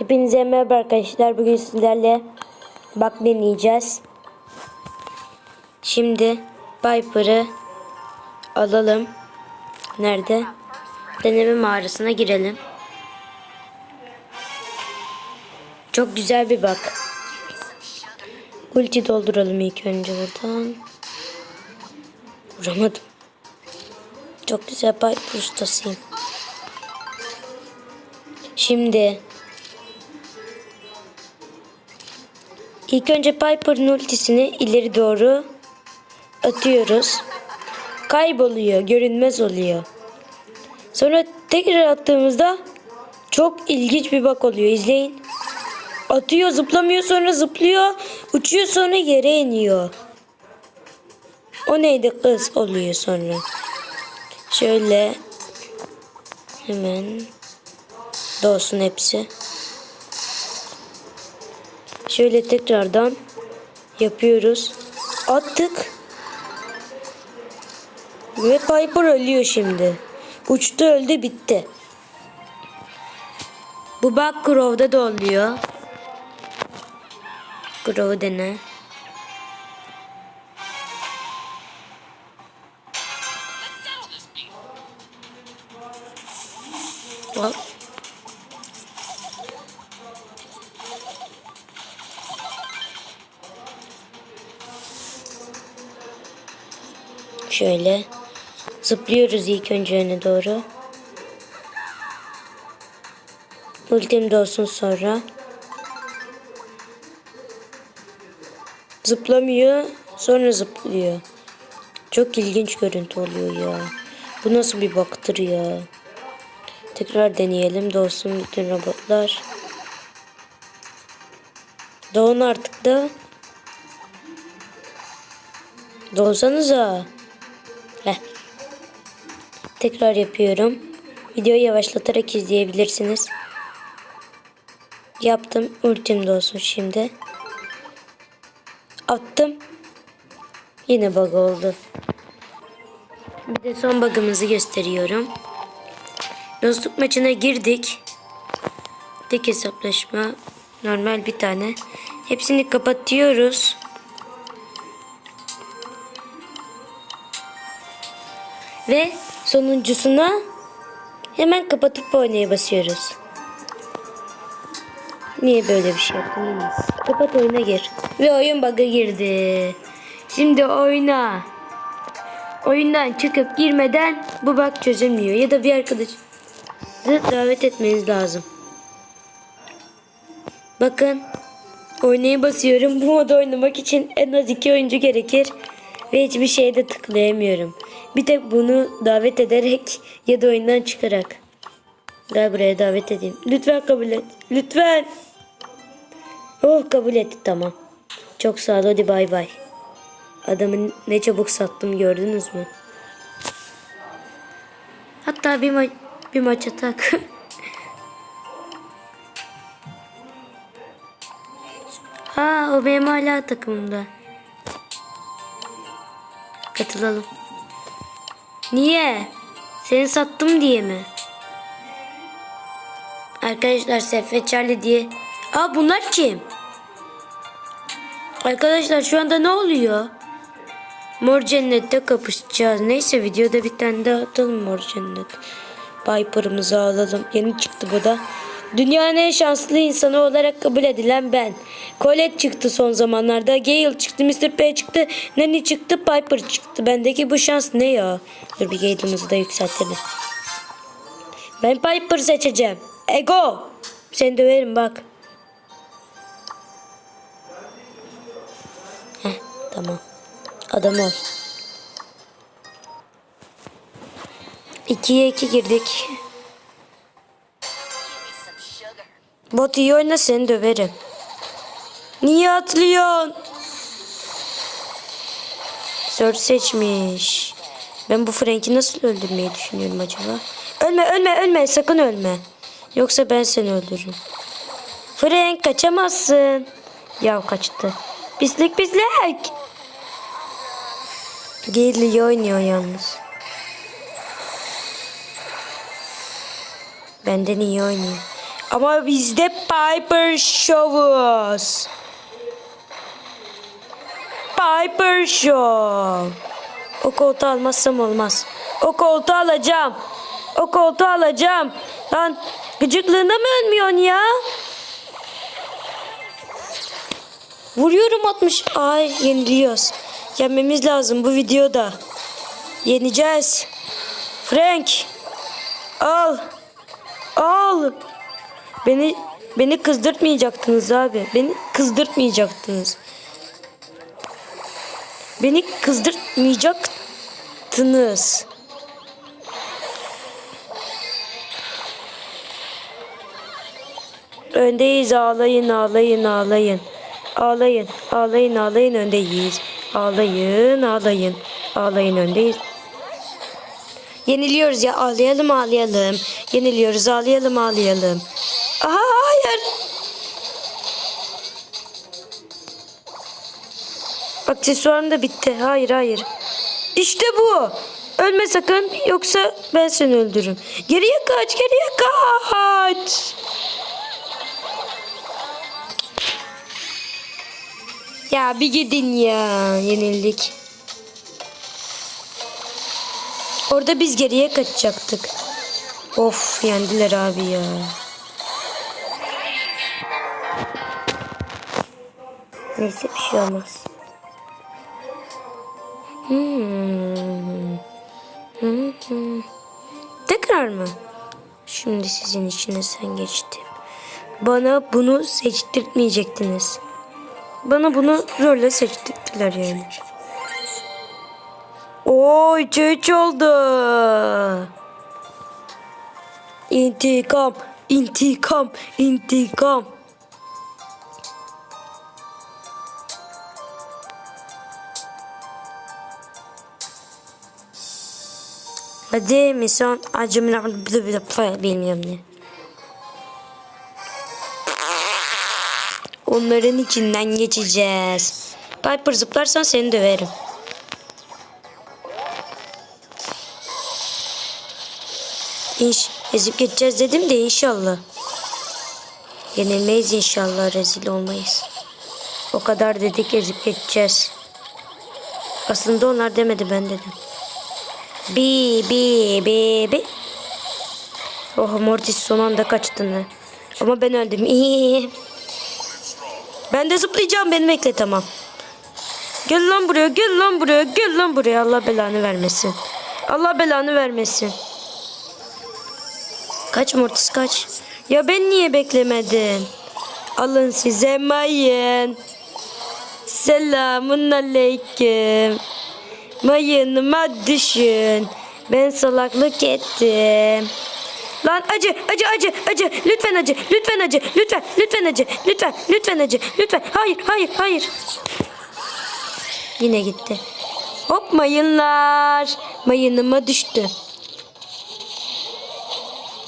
Hepinize merhaba arkadaşlar. Bugün sizlerle bak deneyeceğiz. Şimdi Piper'ı alalım. Nerede? Deneme mağarasına girelim. Çok güzel bir bak. Ulti dolduralım ilk önce buradan. Vuramadım. Çok güzel Piper ustasıyım. Şimdi ilk önce Piper'ın ultisini ileri doğru atıyoruz. Kayboluyor, görünmez oluyor. Sonra tekrar attığımızda çok ilginç bir bak oluyor. İzleyin. Atıyor, zıplamıyor, sonra zıplıyor, uçuyor, sonra yere iniyor. O neydi kız oluyor sonra. Şöyle hemen dolsun hepsi. Şöyle tekrardan yapıyoruz. Attık. Ve Piper ölüyor şimdi. Uçtu öldü bitti. Bu bak Grove'da da oluyor. Grove dene. Şöyle zıplıyoruz ilk önce öne doğru. Ultim de olsun sonra. Zıplamıyor, sonra zıplıyor. Çok ilginç görüntü oluyor ya. Bu nasıl bir baktır ya. Tekrar deneyelim. Doğsun bütün robotlar. Doğun artık da. Doğsanıza. Heh. Tekrar yapıyorum. Videoyu yavaşlatarak izleyebilirsiniz. Yaptım. Ultim de olsun şimdi. Attım. Yine bug oldu. Bir de son bug'ımızı gösteriyorum. Dostluk maçına girdik. Tek hesaplaşma. Normal bir tane. Hepsini kapatıyoruz. Ve sonuncusuna hemen kapatıp oynaya basıyoruz. Niye böyle bir şey yaptın? Kapat oyuna gir. Ve oyun bug'a girdi. Şimdi oyna. Oyundan çıkıp girmeden bu bug çözemiyor. Ya da bir arkadaş davet etmeniz lazım. Bakın. Oynaya basıyorum. Bu moda oynamak için en az iki oyuncu gerekir. Ve hiçbir şeye de tıklayamıyorum. Bir tek bunu davet ederek ya da oyundan çıkarak. Gel buraya davet edeyim. Lütfen kabul et. Lütfen. Oh kabul etti tamam. Çok sağ ol hadi bay bay. Adamı ne çabuk sattım gördünüz mü? Hatta bir, ma- bir maç atak. ha o benim hala takımımda. Katılalım. Niye? Seni sattım diye mi? Arkadaşlar Sefe Charlie diye. Aa bunlar kim? Arkadaşlar şu anda ne oluyor? Mor cennette kapışacağız. Neyse videoda bir tane daha atalım mor cennet. Piper'ımızı alalım. Yeni çıktı bu da. Dünyanın en şanslı insanı olarak kabul edilen ben. Colette çıktı son zamanlarda. Gale çıktı, Mr. P çıktı, Nani çıktı, Piper çıktı. Bendeki bu şans ne ya? Dur bir Gale'ımızı da yükseltelim. Ben Piper seçeceğim. Ego! Seni döverim bak. Heh, tamam. Adam ol. 2'ye 2 girdik. Bot iyi oyna seni döverim. Niye atlıyorsun? Search seçmiş. Ben bu Frank'i nasıl öldürmeyi düşünüyorum acaba? Ölme ölme ölme sakın ölme. Yoksa ben seni öldürürüm. Frank kaçamazsın. Ya kaçtı. Pislik pislik. İyi oynuyor yalnız. Benden iyi oynuyor. Ama bizde Piper Show'uz. Piper Show. O koltuğu almazsam olmaz. O koltuğu alacağım. O koltuğu alacağım. Lan gıcıklığında mı ölmüyorsun ya? Vuruyorum 60. Ay yeniliyoruz. Yenmemiz lazım bu videoda. Yeneceğiz. Frank. Al. Al. Beni beni kızdırtmayacaktınız abi. Beni kızdırtmayacaktınız. Beni kızdırtmayacaktınız. Öndeyiz ağlayın ağlayın ağlayın. Ağlayın ağlayın ağlayın öndeyiz. Ağlayın ağlayın. Ağlayın öndeyiz. Yeniliyoruz ya ağlayalım ağlayalım. Yeniliyoruz ağlayalım ağlayalım. Aksesuarım da bitti. Hayır hayır. İşte bu. Ölme sakın yoksa ben seni öldürürüm. Geriye kaç geriye kaç. Ya bir gidin ya. Yenildik. Orada biz geriye kaçacaktık. Of yendiler abi ya. Neyse bir şey olmaz. Tekrar mı? Şimdi sizin içine sen geçtim. Bana bunu seçtirtmeyecektiniz. Bana bunu zorla seçtirdiler yani. Oo 3'e 3 oldu. İntikam, intikam, intikam. Hadi misan acımla bilmiyorum ne. Onların içinden geçeceğiz. Piper zıplarsan seni döverim. İnş, ezip geçeceğiz dedim de inşallah. Yenilmeyiz inşallah rezil olmayız. O kadar dedik ezip geçeceğiz. Aslında onlar demedi ben dedim. Bi bi bi bi. Oh Mortis son anda kaçtın ha. Ama ben öldüm. Ben de zıplayacağım beni bekle tamam. Gel lan buraya gel lan buraya gel lan buraya Allah belanı vermesin. Allah belanı vermesin. Kaç Mortis kaç. Ya ben niye beklemedim? Alın size mayın. Selamun aleyküm. Mayınıma düşün. Ben salaklık ettim. Lan acı acı acı acı. Lütfen acı lütfen acı lütfen lütfen acı lütfen lütfen acı lütfen. Hayır hayır hayır. Yine gitti. Hop mayınlar. Mayınıma düştü.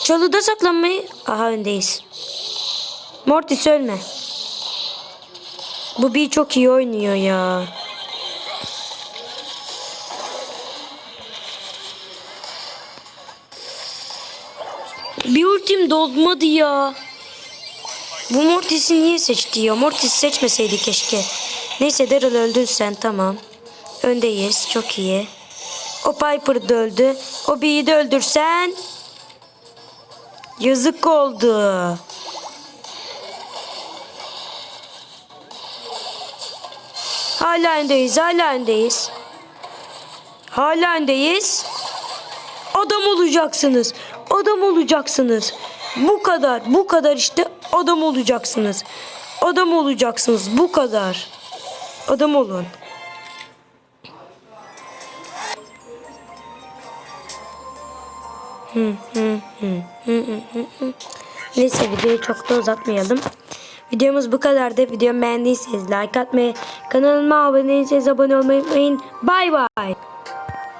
Çalıda saklanmayı aha öndeyiz. Mortis ölme. Bu bir çok iyi oynuyor ya Dolmadı ya. Bu Mortis'i niye seçti ya? Mortis seçmeseydi keşke. Neyse Daryl öldün sen tamam. Öndeyiz çok iyi. O Piper da öldü. O B'yi de öldürsen. Yazık oldu. Hala öndeyiz hala öndeyiz. Hala öndeyiz. Adam olacaksınız. Adam olacaksınız. Bu kadar. Bu kadar işte adam olacaksınız. Adam olacaksınız. Bu kadar. Adam olun. Neyse videoyu çok da uzatmayalım. Videomuz bu kadardı. Videomu beğendiyseniz like atmayı, kanalıma abone değilseniz abone olmayı unutmayın. Bay bay.